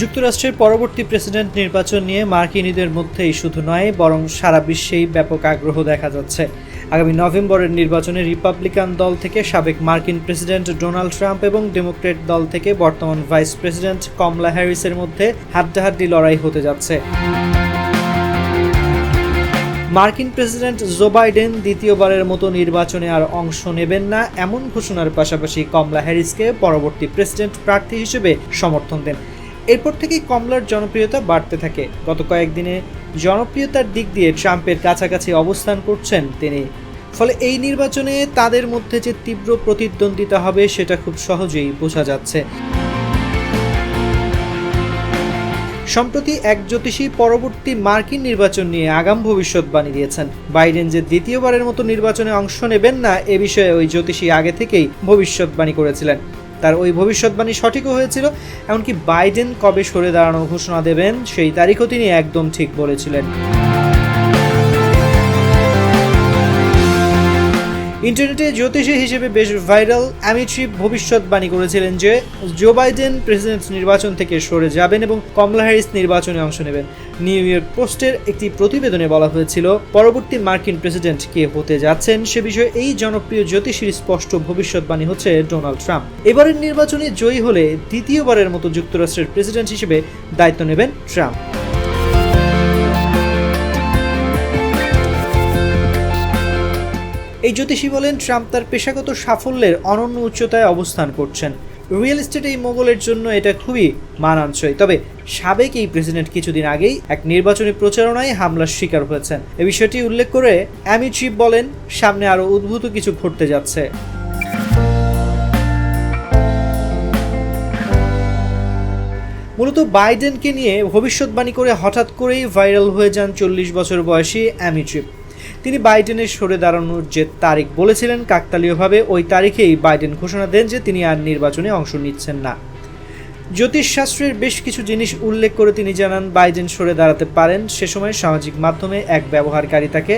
যুক্তরাষ্ট্রের পরবর্তী প্রেসিডেন্ট নির্বাচন নিয়ে মার্কিনীদের মধ্যেই শুধু নয়, বরং সারা বিশ্বেই ব্যাপক আগ্রহ দেখা যাচ্ছে। আগামী নভেম্বরের নির্বাচনে রিপাবলিকান দল থেকে সাবেক মার্কিন প্রেসিডেন্ট ডোনাল্ড ট্রাম্প এবং ডেমোক্রেট দল থেকে বর্তমান ভাইস প্রেসিডেন্ট কমলা হ্যারিসের মধ্যে হাড্ডাহাড্ডি লড়াই হতে যাচ্ছে। মার্কিন প্রেসিডেন্ট জো বাইডেন দ্বিতীয়বারের মতো নির্বাচনে আর অংশ নেবেন না, এমন ঘোষণার পাশাপাশি কমলা হ্যারিসকে পরবর্তী প্রেসিডেন্ট প্রার্থী হিসেবে সমর্থন দেন। এরপর থেকেই কমলার জনপ্রিয়তা বাড়তে থাকে। গত কয়েকদিনে জনপ্রিয়তার দিক দিয়ে ট্রাম্পের কাছাকাছি অবস্থান করছেন তিনি। ফলে এই নির্বাচনে তাদের মধ্যে যে তীব্র প্রতিদ্বন্দ্বিতা হবে, সেটা খুব সহজেই বোঝা যাচ্ছে। সম্প্রতি এক জ্যোতিষী পরবর্তী মার্কিন নির্বাচন নিয়ে আগাম ভবিষ্যৎবাণী দিয়েছেন। বাইডেন যে দ্বিতীয়বারের মতো নির্বাচনে অংশ নেবেন না, এ বিষয়ে ওই জ্যোতিষী আগে থেকেই ভবিষ্যৎবাণী করেছিলেন। তার ওই ভবিষ্যৎবাণী সঠিকও হয়েছিল, এমনকি বাইডেন কবে সরে দাঁড়ানোর ঘোষণা দেবেন সেই তারিখও তিনি একদম ঠিক বলেছিলেন। ইন্টারনেটে জ্যোতিষী হিসেবে বেশ ভাইরাল অ্যামিট্রি ভবিষ্যৎবাণী করেছিলেন যে জো বাইডেন প্রেসিডেন্ট নির্বাচন থেকে সরে যাবেন এবং কমলা হ্যারিস নির্বাচনে অংশ নেবেন। নিউ ইয়র্ক পোস্টের একটি প্রতিবেদনে বলা হয়েছিল, পরবর্তী মার্কিন প্রেসিডেন্ট কে হতে যাচ্ছেন সে বিষয়ে এই জনপ্রিয় জ্যোতিষীর স্পষ্ট ভবিষ্যৎবাণী হচ্ছে ডোনাল্ড ট্রাম্প। এবারের নির্বাচনে জয়ী হলে দ্বিতীয়বারের মতো যুক্তরাষ্ট্রের প্রেসিডেন্ট হিসেবে দায়িত্ব নেবেন ট্রাম্প। এই জ্যোতিষী বলেন, ট্রাম্প তার পেশাগত সাফল্যের অনন্য উচ্চতায় অবস্থান করছেন। রিয়েল এস্টেট এই মোগলের জন্য এটা খুবই মানানসই। তবে সাবেক এই প্রেসিডেন্ট কিছুদিন আগেই এক নির্বাচনী প্রচারণায় হামলার শিকার হয়েছেন। এ বিষয়টি উল্লেখ করে অ্যামি চিপ বলেন, সামনে আরও উদ্ভূত কিছু ঘটতে যাচ্ছে। মূলত বাইডেনকে নিয়ে ভবিষ্যৎবাণী করে হঠাৎ করেই ভাইরাল হয়ে যান চল্লিশ বছর বয়সী অ্যামি ট্রিপ তিনি বাইডেনের সরে দাঁড়ানোর যে তারিখ বলেছিলেন কাকতালীয়ভাবে, ওই তারিখেই বাইডেন ঘোষণা দেন যে তিনি আর নির্বাচনে অংশ নিচ্ছেন না। জ্যোতিষশাস্ত্রের বেশ কিছু জিনিস উল্লেখ করে তিনি জানান, বাইডেন সরে দাঁড়াতে পারেন সে সময় সামাজিক মাধ্যমে এক ব্যবহারকারী তাকে,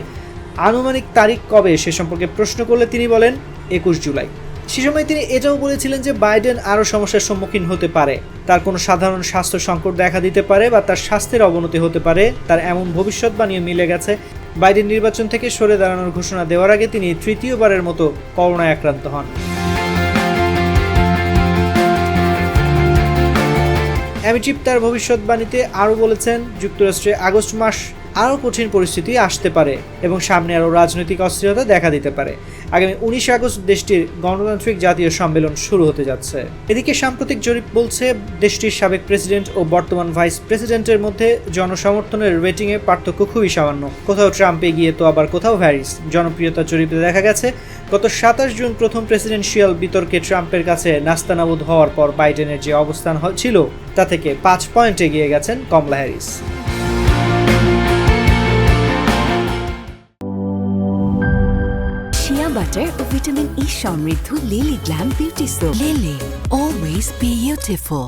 আনুমানিক তারিখ কবে সে সম্পর্কে প্রশ্ন করলে তিনি বলেন, একুশ জুলাই। সে সময় তিনি এটাও বলেছিলেন যে বাইডেন আরও সমস্যার সম্মুখীন হতে পারে। তার কোনো সাধারণ স্বাস্থ্য সংকট দেখা দিতে পারে বা তার স্বাস্থ্যের অবনতি হতে পারে, তার এমন ভবিষ্যৎবাণীও মিলে গেছে। বাইডেন নির্বাচন থেকে সরে দাঁড়ানোর ঘোষণা দেওয়ার আগে তিনি তৃতীয়বারের মতো করোনায় আক্রান্ত হন। অ্যামিচিপ তার ভবিষ্যৎবাণীতে আরও বলেছেন, যুক্তরাষ্ট্রে আগস্ট মাস আরও কঠিন পরিস্থিতি আসতে পারে এবং সামনে আরও রাজনৈতিক অস্থিরতা দেখা দিতে পারে। আগামী উনিশে আগস্ট দেশটির গণতান্ত্রিক জাতীয় সম্মেলন শুরু হতে যাচ্ছে। এদিকে সাম্প্রতিক জরিপ বলছে, দেশটির সাবেক প্রেসিডেন্ট ও বর্তমান ভাইস প্রেসিডেন্টের মধ্যে জনসমর্থনের রেটিংয়ে পার্থক্য খুবই সামান্য। কোথাও ট্রাম্প এগিয়ে তো আবার কোথাও হ্যারিস। জনপ্রিয়তা জরিপে দেখা গেছে, গত সাতাশ জুন প্রথম প্রেসিডেন্সিয়াল বিতর্কে ট্রাম্পের কাছে নাস্তানাবুদ হওয়ার পর বাইডেনের যে অবস্থান ছিল, তা থেকে পাঁচ পয়েন্ট এগিয়ে গেছেন Kamala Harris. Water vitamin E ಸಮೃದ್ಧ Lily glam beauty soap Lily always beautiful